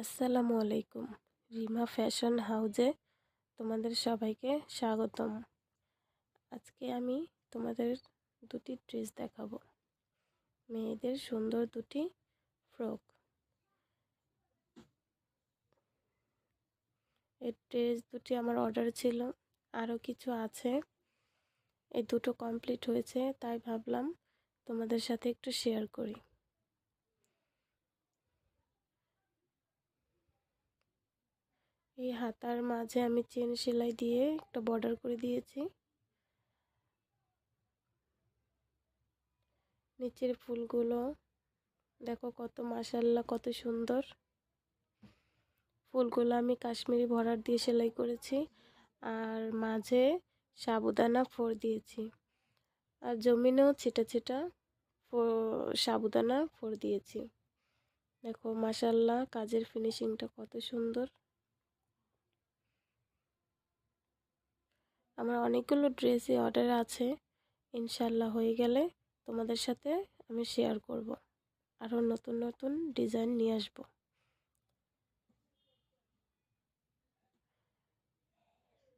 আসসালামু আলাইকুম। রিমা ফ্যাশন হাউজে তোমাদের সবাইকে স্বাগতম। আজকে আমি তোমাদের দুটি ড্রেস দেখাবো। মেয়েদের সুন্দর দুটি ফ্রক। এই ড্রেস দুটি আমার অর্ডার ছিল, আরও কিছু আছে। এই দুটো কমপ্লিট হয়েছে, তাই ভাবলাম তোমাদের সাথে একটু শেয়ার করি। এই হাতার মাঝে আমি চেন সেলাই দিয়ে একটা বর্ডার করে দিয়েছি। নিচের ফুলগুলো, দেখো কত মাসাল্লা কত সুন্দর। ফুলগুলো আমি কাশ্মীরি ভরার দিয়ে সেলাই করেছি আর মাঝে সাবুদানা ফোর দিয়েছি। আর জমিনেও ছিটা ছিটা সাবুদানা ফোর দিয়েছি। দেখো মাসাল্লাহ কাজের ফিনিশিংটা কত সুন্দর। আমার অনেকগুলো ড্রেসই অর্ডার আছে। ইনশাল্লাহ হয়ে গেলে তোমাদের সাথে আমি শেয়ার করব। আরও নতুন নতুন ডিজাইন নিয়ে আসব।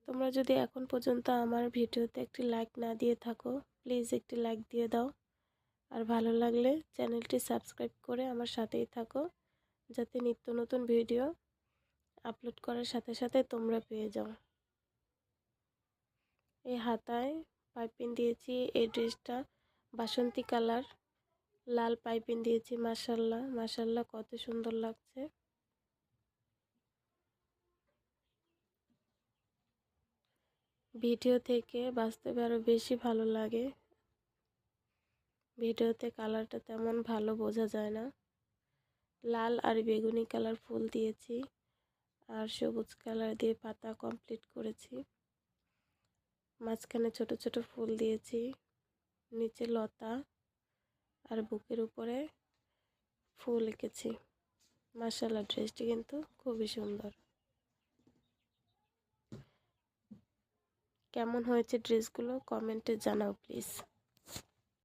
তোমরা যদি এখন পর্যন্ত আমার ভিডিওতে একটি লাইক না দিয়ে থাকো প্লিজ একটি লাইক দিয়ে দাও। আর ভালো লাগলে চ্যানেলটি সাবস্ক্রাইব করে আমার সাথেই থাকো, যাতে নিত্য নতুন ভিডিও আপলোড করার সাথে সাথে তোমরা পেয়ে যাও। এই হাতায় পাইপিং দিয়েছি, এই ড্রেসটা বাসন্তী কালার। লাল পাইপিং দিয়েছি মাসাল্লাহ মাসাল্লাহ কত সুন্দর লাগছে। ভিডিও থেকে বাস্তবে আরও বেশি ভালো লাগে। ভিডিওতে কালারটা তেমন ভালো বোঝা যায় না। লাল আর বেগুনি কালার ফুল দিয়েছি, আর সবুজ কালার দিয়ে পাতা কমপ্লিট করেছি। মাঝখানে ছোট ছোট ফুল দিয়েছি, নিচে লতা আর বুকের উপরে ফুল এঁকেছি। মার্শাল্লাহ ড্রেসটি কিন্তু খুবই সুন্দর। কেমন হয়েছে ড্রেসগুলো কমেন্টে জানাও প্লিজ